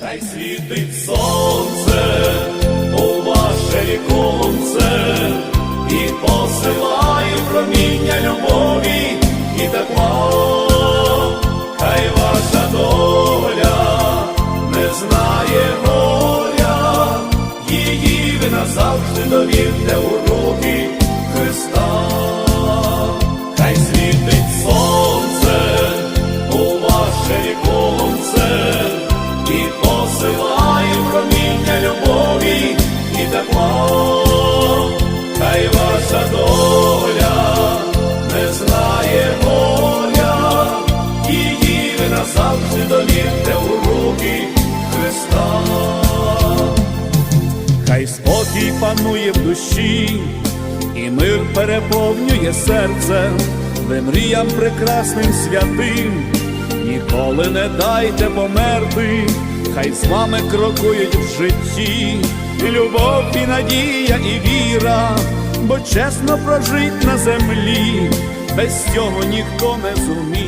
Хай світить сонце у ваше віконце і посилає проміння любові і тепла. Хай ваша доля не знає горя, її ви назавжди довірте у руки Христа. Хай світить Ваша доля не знає горя, її ви назавжди довірте у руки Христа. Хай спокій панує в душі, і мир переповнює серце, ви мріям прекрасним святим, ніколи не дайте померти, хай з вами крокують в житті, і любов, і надія, і віра, бо чесно прожить на землі, без цього ніхто не зуміє.